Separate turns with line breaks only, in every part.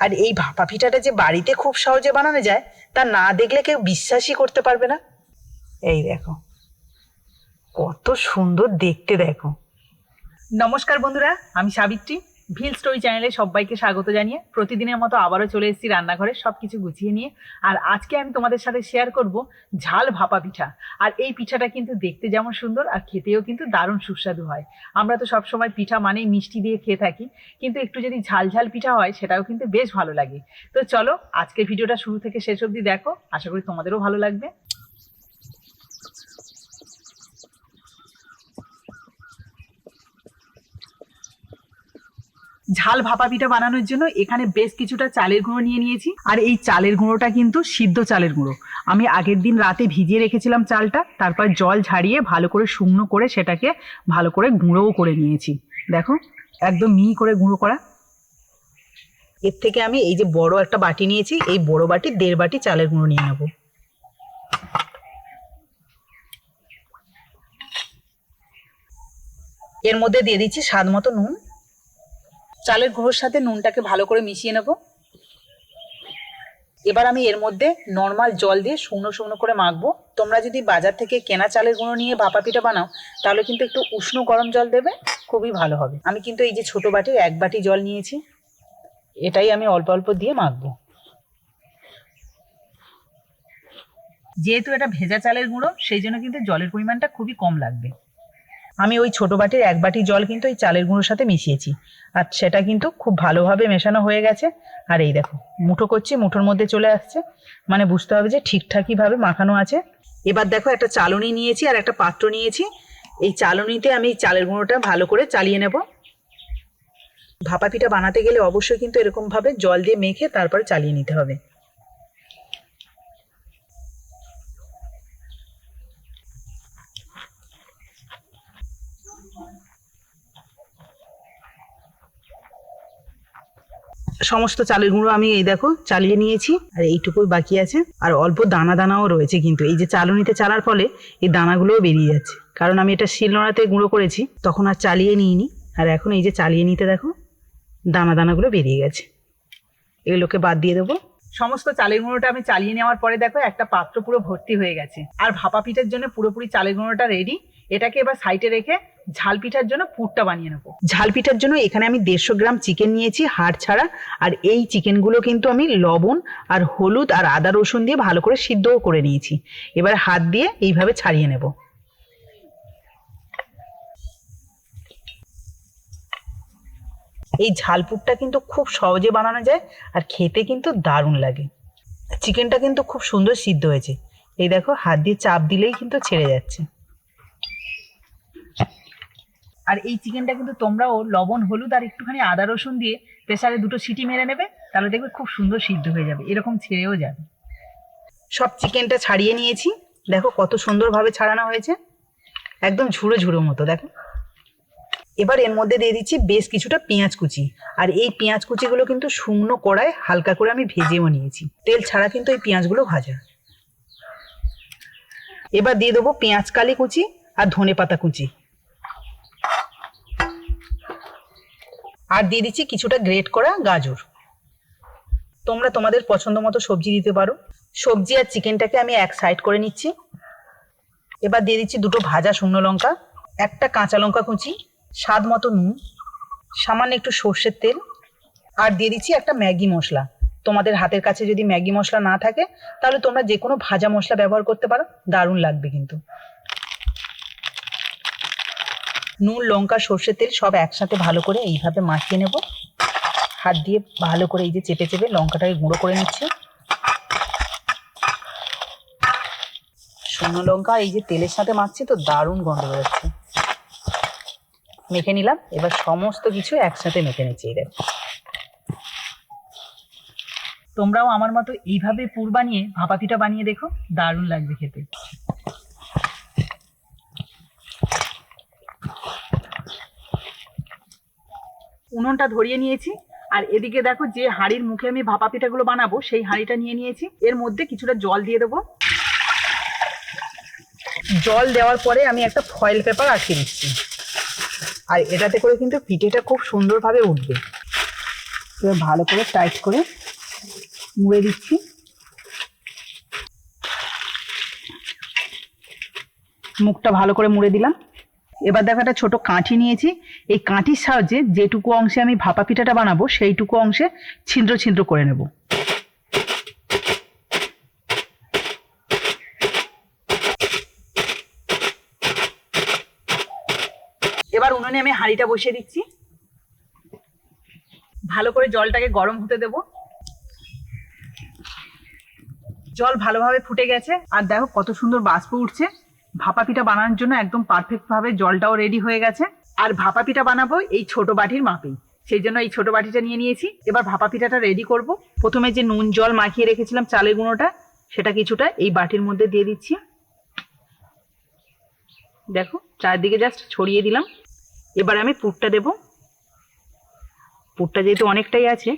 আর এই ভাপা পিঠাটা যে বাড়িতে খুব সহজে বানানো যায়, তা না দেখলে কেউ বিশ্বাসই করতে পারবে না। এই দেখো, কত সুন্দর দেখতে দেখো। নমস্কার বন্ধুরা, আমি সাবিত্রী। ভিল স্টোরি চ্যানেলে সবাইকে স্বাগত জানিয়ে প্রতিদিনের মতো আবারও চলে এসেছি রান্নাঘরে সব কিছু গুছিয়ে নিয়ে। আর আজকে আমি তোমাদের সাথে শেয়ার করব ঝাল ভাপা পিঠা। আর এই পিঠাটা কিন্তু দেখতে যেমন সুন্দর আর খেতেও কিন্তু দারুণ সুস্বাদু হয়। আমরা তো সবসময় পিঠা মানেই মিষ্টি দিয়ে খেয়ে থাকি, কিন্তু একটু যদি ঝাল ঝাল পিঠা হয়, সেটাও কিন্তু বেশ ভালো লাগে। তো চলো, আজকের ভিডিওটা শুরু থেকে শেষ অবধি দেখো। আশা করি তোমাদেরও ভালো লাগবে। ঝাল ভাপা পিঠা বানানোর জন্য এখানে বেশ কিছুটা চালের গুঁড়ো নিয়ে নিয়েছি। আর এই চালের গুঁড়োটা কিন্তু সিদ্ধ চালের গুঁড়ো। আমি আগের দিন রাতে ভিজিয়ে রেখেছিলাম চালটা, তারপর জল ঝাড়িয়ে ভালো করে শুকনো করে সেটাকে ভালো করে গুঁড়োও করে নিয়েছি। দেখো, একদম মিহি করে গুঁড়ো করা। এর থেকে আমি এই যে বড় একটা বাটি নিয়েছি, এই বড় বাটি দেড় বাটি চালের গুঁড়ো নিয়ে নেব। এর মধ্যে দিয়ে দিচ্ছি স্বাদ মতো নুন। চালের গুঁড়োর সাথে নুনটাকে ভালো করে মিশিয়ে নেব। এবার আমি এর মধ্যে নর্মাল জল দিয়ে শুকনো শুকনো করে মাখবো। তোমরা যদি বাজার থেকে কেনা চালের গুঁড়ো নিয়ে ভাপা পিঠা বানাও, তাহলে কিন্তু একটু উষ্ণ গরম জল দেবে, খুবই ভালো হবে। আমি কিন্তু এই যে ছোট বাটির এক বাটি জল নিয়েছি, এটাই আমি অল্প অল্প দিয়ে মাখবো। যেহেতু এটা ভেজা চালের গুঁড়ো, সেই জন্য কিন্তু জলের পরিমাণটা খুবই কম লাগবে। আমি ওই ছোট বাটির এক বাটি জল কিন্তু এই চালের গুঁড়োর সাথে মিশিয়েছি। আর সেটা কিন্তু খুব ভালোভাবে মেশানো হয়ে গেছে। আর এই দেখো, মুঠো করছি, মুঠোর মধ্যে চলে আসছে। মানে বুঝতে হবে যে ঠিকঠাকইভাবে মাখানো আছে। এবার দেখো একটা চালনি নিয়েছি আর একটা পাত্র নিয়েছি। এই চালনিতে আমি চালের গুঁড়োটা ভালো করে চালিয়ে নেব। ভাপা পিঠা বানাতে গেলে অবশ্যই কিন্তু এরকমভাবে জল দিয়ে মেখে তারপরে চালিয়ে নিতে হবে। সমস্ত চালের গুঁড়ো আমি এই দেখো চালিয়ে নিয়েছি, আর এইটুকুই বাকি আছে। আর অল্প দানা দানাও রয়েছে কিন্তু, এই যে চালনিতে চালার ফলে এই দানাগুলোও বেরিয়ে যাচ্ছে। কারণ আমি এটা শিলনোড়াতে গুঁড়ো করেছি, তখন আর চালিয়ে নিইনি। আর এখন এই যে চালিয়ে নিতে দেখো, দানা দানাগুলো বেরিয়ে গেছে। এগুলোকে বাদ দিয়ে দেবো। সমস্ত চালের গুঁড়োটা আমি চালিয়ে নেওয়ার পরে দেখো একটা পাত্র পুরো ভর্তি হয়ে গেছে। আর ভাপা পিঠার জন্য পুরোপুরি চালের গুঁড়োটা রেডি এটাকে এবার সাইডে রেখে ঝাল পিঠার জন্য পুরটা বানিয়ে নেব। ঝাল পিঠার জন্য এখানে আমি দেড়শো গ্রাম চিকেন নিয়েছি, হাড় ছাড়া। আর এই চিকেনগুলো কিন্তু আমি লবণ আর হলুদ আর আদা রসুন দিয়ে ভালো করে সিদ্ধও করে নিয়েছি। এবার হাত দিয়ে এইভাবে ছাড়িয়ে নেব। এই ঝালপুরটা কিন্তু খুব সহজে বানানো যায় আর খেতে কিন্তু দারুণ লাগে। চিকেনটা কিন্তু খুব সুন্দর সিদ্ধ হয়েছে। এই দেখো, হাত দিয়ে চাপ দিলেই কিন্তু ছেড়ে যাচ্ছে। আর এই চিকেনটা কিন্তু তোমরাও লবণ, হলুদ আর একটুখানি আদা, রসুন দিয়ে প্রেসারে দুটো সিটি মেরে নেবে, তাহলে দেখবে খুব সুন্দর সিদ্ধ হয়ে যাবে, এরকম ছেড়েও যাবে। সব চিকেনটা ছাড়িয়ে নিয়েছি। দেখো কত সুন্দরভাবে ছাড়ানো হয়েছে। একদম ঝুড়ো ঝুড়ো মতো, দেখো। এবার এর মধ্যে দিয়ে দিচ্ছি বেশ কিছুটা পেঁয়াজ কুচি। আর এই পেঁয়াজ কুচিগুলো কিন্তু শুকনো কড়ায় হালকা করে আমি ভেজেও নিয়েছি। তেল ছাড়া কিন্তু এই পেঁয়াজগুলো ভাজা। এবার দিয়ে দেবো পেঁয়াজ কালি কুচি আর ধনে পাতা কুচি। আর দিয়ে দিচ্ছি কিছুটা গ্রেট করা গাজর। তোমরা তোমাদের পছন্দ মতো সবজি দিতে পারো। সবজি আর চিকেনটাকে আমি এক সাইড করে নিচ্ছি। এবার দিয়ে দিচ্ছি দুটো ভাজা শুকনো লঙ্কা, একটা কাঁচা লঙ্কা কুচি স্বাদ মতো নুন, সামান্য একটু সর্ষের তেল, আর দিয়ে দিচ্ছি একটা ম্যাগি মশলা। তোমাদের হাতের কাছে যদি ম্যাগি মশলা না থাকে, তাহলে তোমরা যে কোনো ভাজা মশলা ব্যবহার করতে পারো, দারুণ লাগবে কিন্তু। নুন, লঙ্কা, সর্ষের তেল সব একসাথে ভালো করে এইভাবে মাখিয়ে নেব। হাত দিয়ে ভালো করে এই যে চেপে চেপে লঙ্কাটাকে গুঁড়ো করে নিচ্ছি। শুকনো লঙ্কা এই যে তেলের সাথে মাখছি তো দারুণ গন্ধ বেরোচ্ছে। মেখে নিলাম। এবার সমস্ত কিছু একসাথে মেখে নিচ্ছি, এই দেখো। তোমরাও আমার মতো এইভাবে পুর বানিয়ে ভাপা পিঠা বানিয়ে দেখো, দারুণ লাগবে খেতে। উনুনটা ধরিয়ে নিয়েছি, আর এদিকে দেখো যে হাঁড়ির মুখে আমি ভাপা পিঠাগুলো বানাবো, সেই হাঁড়িটা নিয়ে নিয়েছি। এর মধ্যে কিছুটা জল দিয়ে দেবো। জল দেওয়ার পরে আমি একটা ফয়েল পেপার আটকে দিচ্ছি আর এটাতে করে কিন্তু পিঠেটা খুব সুন্দরভাবে উঠবে। এবার ভালো করে টাইট করে মুড়ে দিচ্ছি। মুখটা ভালো করে মুড়ে দিলাম। এবার দেখো একটা ছোট কাঠি নিয়েছি। এই কাঠির সাহায্যে যেটুকু অংশে আমি ভাপা পিঠাটা বানাবো, সেইটুকু অংশে ছিদ্র ছিদ্র করে নেব এবার উনুনে আমি হাঁড়িটা বসিয়ে দিচ্ছি। ভালো করে জলটাকে গরম হতে দেব। জল ভালোভাবে ফুটে গেছে। আর দেখো কত সুন্দর বাষ্প উঠছে। ভাপা পিঠা বানানোর জন্য একদম পারফেক্ট ভাবে জলটাও রেডি হয়ে গেছে। আর ভাপা পিঠা বানাবো এই ছোট বাটির মাপেই। সেই জন্য এই ছোট বাটিটা নিয়ে নিয়েছি। এবার ভাপা পিঠাটা রেডি করব। প্রথমে যে নুন, জল মাখিয়ে রেখেছিলাম চালের গুঁড়োটা, সেটা কিছুটা এই বাটির মধ্যে দিয়ে দিচ্ছি। দেখো, চারদিকে জাস্ট ছড়িয়ে দিলাম। এবার আমি পুরটা দেব। পুরটা যেহেতু অনেকটাই আছে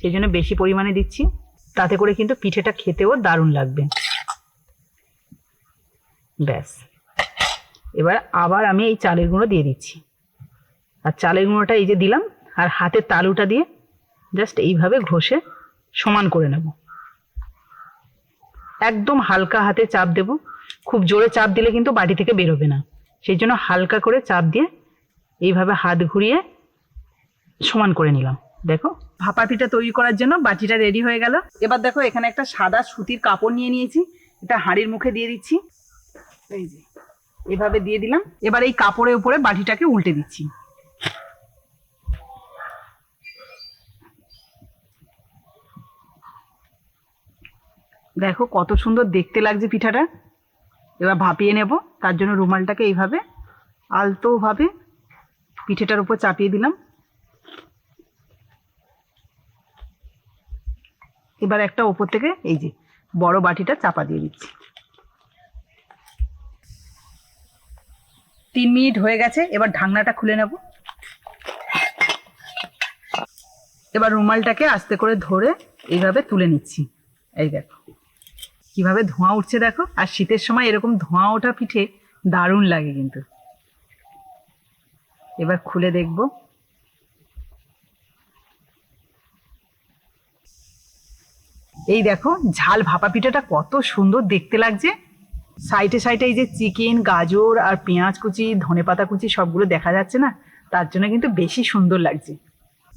সেই জন্য বেশি পরিমাণে দিচ্ছি। তাতে করে কিন্তু পিঠেটা খেতেও দারুণ লাগবে। ব্যাস। এবার আবার আমি এই চালের গুঁড়ো দিয়ে দিচ্ছি। আর চালের গুঁড়োটা এই যে দিলাম, আর হাতের তালুটা দিয়ে জাস্ট এইভাবে ঘষে সমান করে নেব। একদম হালকা হাতে চাপ দেব। খুব জোরে চাপ দিলে কিন্তু বাটি থেকে বেরোবে না। সেই জন্য হালকা করে চাপ দিয়ে এইভাবে হাত ঘুরিয়ে সমান করে নিলাম। দেখো, ভাপা পিঠা তৈরি করার জন্য বাটিটা রেডি হয়ে গেল। এবার দেখো, এখানে একটা সাদা সুতির কাপড় নিয়ে নিয়েছি। এটা হাঁড়ির মুখে দিয়ে দিচ্ছি। এই যে, এভাবে দিয়ে দিলাম। এবার এই কাপড়ের উপরে বাটিটাকে উল্টে দিচ্ছি। দেখো, কত সুন্দর দেখতে লাগছে পিঠাটা। এবার ভাপিয়ে নেব। তার জন্য রুমালটাকে এইভাবে আলতোভাবে পিঠেটার উপর চাপিয়ে দিলাম। এবার একটা ওপর থেকে এই যে বড় বাটিটা চাপা দিয়ে দিচ্ছি। তিন মিনিট হয়ে গেছে, এবার ঢাকনাটা খুলে নেব। এবার রুমালটাকে আস্তে করে ধরে এইভাবে তুলে নিচ্ছি। এই দেখো, কীভাবে ধোঁয়া উঠছে দেখো। আর শীতের সময় এরকম ধোঁয়া ওঠা পিঠে দারুণ লাগে কিন্তু। এবার খুলে দেখব। এই দেখো, ঝাল ভাপা পিঠাটা কত সুন্দর দেখতে লাগছে। সাইডে সাইডে এই যে চিকেন, গাজর আর পেঁয়াজ কুচি, ধনে পাতা কুচি সবগুলো দেখা যাচ্ছে না? তার জন্য কিন্তু বেশি সুন্দর লাগছে।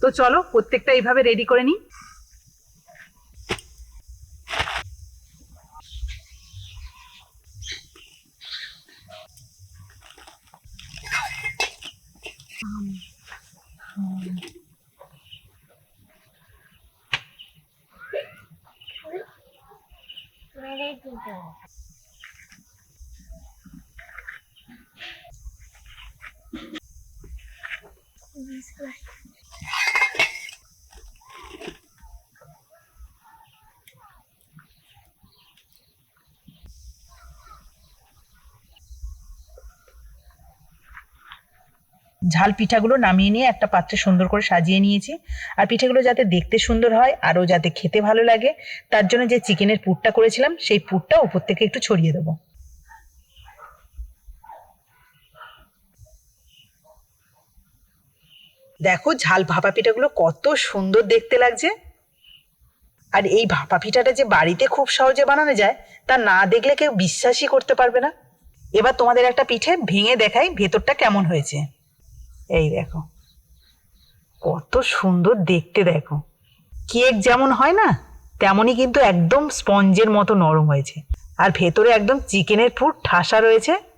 তো চলো, প্রত্যেকটা এইভাবে রেডি করে নিই।
মেরে দিত
ঝাল পিঠাগুলো নামিয়ে নিয়ে একটা পাত্রে সুন্দর করে সাজিয়ে নিয়েছি। আর পিঠাগুলো যাতে দেখতে সুন্দর হয়, আরও যাতে খেতে ভালো লাগে, তার জন্য যে চিকেনের পুরটা করেছিলাম, সেই পুরটা উপর থেকে একটু ছড়িয়ে দেবো। দেখো ঝাল ভাপা পিঠাগুলো কত সুন্দর দেখতে লাগছে। আর এই ভাপা পিঠাটা যে বাড়িতে খুব সহজে বানানো যায়, তা না দেখলে কেউ বিশ্বাসই করতে পারবে না। এবার তোমাদের একটা পিঠে ভেঙে দেখাই ভেতরটা কেমন হয়েছে। এই দেখো। কত সুন্দর দেখতে দেখো। কেক যেমন হয় না, তেমনই কিন্তু একদম স্পঞ্জের মতো নরম হয়েছে। আর ভেতরে একদম চিকেনের পুর ঠাসা রয়েছে।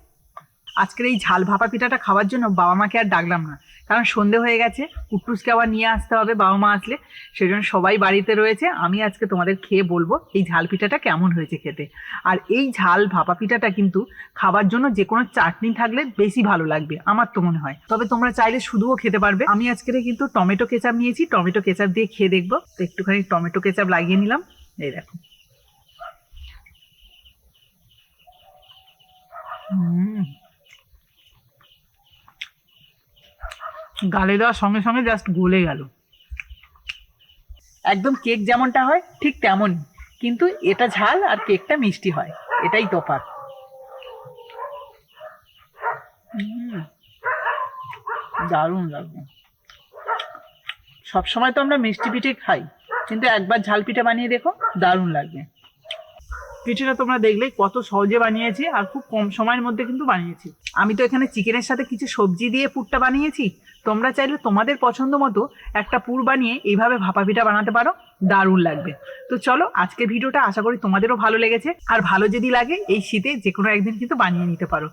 আজকের এই ঝাল ভাপা পিঠাটা খাওয়ার জন্য বাবা মাকে আর ডাকলাম না। কারণ সন্ধে হয়ে গেছে, কুট্টুসকে আবার নিয়ে আসতে হবে, বাবা মা আসলে। সেই জন্য সবাই বাড়িতে রয়েছে, আমি আজকে তোমাদের খেয়ে বলব এই ঝাল পিঠাটা কেমন হয়েছে খেতে। আর এই ঝাল ভাপা পিঠাটা কিন্তু খাবার জন্য যে কোনো চাটনি থাকলে বেশি ভালো লাগবে, আমার তো মনে হয়। তবে তোমরা চাইলে শুধুও খেতে পারবে। আমি আজকে কিন্তু টমেটো কেচাপ নিয়েছি, টমেটো কেচাপ দিয়ে খেয়ে দেখব। তো একটুখানি টমেটো কেচাপ লাগিয়ে নিলাম, এই দেখো। হুম। গালে দেওয়ার সঙ্গে সঙ্গে জাস্ট গলে গেল। একদম কেক যেমনটা হয়, ঠিক তেমনই। কিন্তু এটা ঝাল আর কেকটা মিষ্টি হয়, এটাই তফাৎ দারুণ লাগবে। সবসময় তো আমরা মিষ্টি পিঠে খাই, কিন্তু একবার ঝাল পিঠা বানিয়ে দেখো, দারুণ লাগবে। পিঠেটা তোমরা দেখলে কত সহজে বানিয়েছি আর খুব কম সময়ের মধ্যে কিন্তু বানিয়েছি। আমি তো এখানে চিকেনের সাথে কিছু সবজি দিয়ে পুরটা বানিয়েছি তোমরা চাইলে তোমাদের পছন্দ মতো একটা পুর বানিয়ে এইভাবে ভাপা পিঠা বানাতে পারো, দারুণ লাগবে। তো চলো আজকে ভিডিওটা আশা করি তোমাদেরও ভালো লেগেছে। আর ভালো যদি লাগে, এই শীতে যে কোনো একদিন কিন্তু বানিয়ে নিতে পারো।